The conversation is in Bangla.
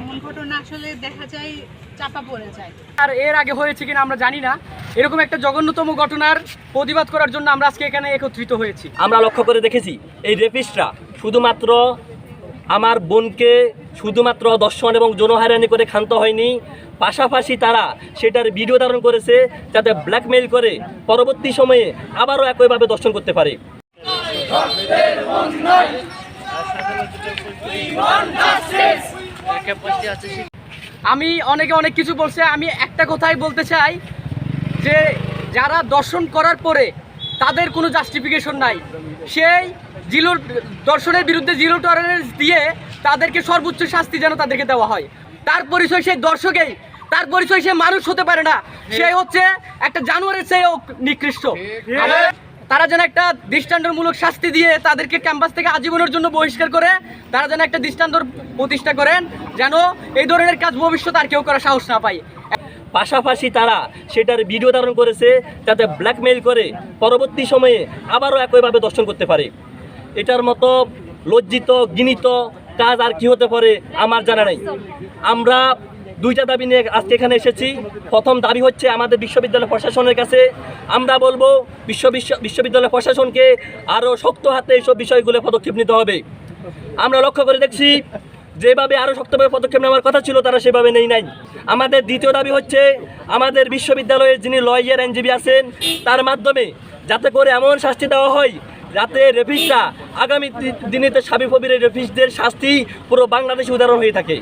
এমন ঘটনা আসলে দেখা যায় চাপা পড়ে যায়। আর এর আগে হয়েছে কিনা আমরা জানি না। এরকম একটা জঘন্যতম ঘটনার প্রতিবাদ করার জন্য আমরা আজকে এখানে একত্রিত হয়েছি। আমরা লক্ষ্য করে দেখেছি এই রেপিস্টরা শুধুমাত্র আমার বোনকে শুধুমাত্র দর্শন এবং যৌনহারানি করে ক্ষান্ত হয়নি পাশাপাশি তারা সেটার ভিডিও ধারণ করেছে যাতে ব্ল্যাকমেইল করে পরবর্তী সময়ে আবারও একইভাবে দর্শন করতে পারে। আমি অনেকে অনেক কিছু বলছে, আমি একটা কথাই বলতে চাই যে যারা দর্শন করার পরে তাদের কোনো জাস্টিফিকেশন নাই। সেই জিরো দর্শনের বিরুদ্ধে জিরো টলারেন্স দিয়ে তাদেরকে সর্বোচ্চ শাস্তি যেন তাদেরকে দেওয়া হয়। তার পরিচয় সেই দর্শকেই, তার পরিচয় সে মানুষ হতে পারে না। সে হচ্ছে একটা জানোয়ারের চেয়েও নিকৃষ্ট। তারা যেন একটা দৃষ্টান্তমূলক শাস্তি দিয়ে তাদেরকে ক্যাম্পাস থেকে আজীবনের জন্য বহিষ্কার করে, তারা যেন একটা দৃষ্টান্ত প্রতিষ্ঠা করেন যেন এই ধরনের কাজ ভবিষ্যতে আর কেউ করার সাহস না পায়। পাশাপাশি তারা সেটার ভিডিও ধারণ করেছে যাতে ব্ল্যাকমেইল করে পরবর্তী সময়ে আবারও একইভাবে দর্শন করতে পারে। এটার মতো লজ্জিত গিনিত কাজ আর কি হতে পারে আমার জানা নাই। আমরা দুইটা দাবি নিয়ে আজকে এখানে এসেছি। প্রথম দাবি হচ্ছে আমাদের বিশ্ববিদ্যালয় প্রশাসনের কাছে। আমরা বলব বিশ্ব বিশ্ব- বিশ্ববিদ্যালয় প্রশাসনকে আরও শক্ত হাতে এইসব বিষয়গুলো পদক্ষেপ নিতে হবে। আমরা লক্ষ্য করে দেখছি যেভাবে আরও শক্তভাবে পদক্ষেপ নেওয়ার কথা ছিল, তারা সেভাবে নেই নাই। আমাদের দ্বিতীয় দাবি হচ্ছে, আমাদের বিশ্ববিদ্যালয়ের যিনি লয়ার আইনজীবী আছেন, তার মাধ্যমে যাতে করে এমন শাস্তি দেওয়া হয়, যাতে রেফিসরা আগামী দিনে দিনেতে সাবি ফবিরের রেফিসদের শাস্তি পুরো বাংলাদেশে উদাহরণ হয়ে থাকে।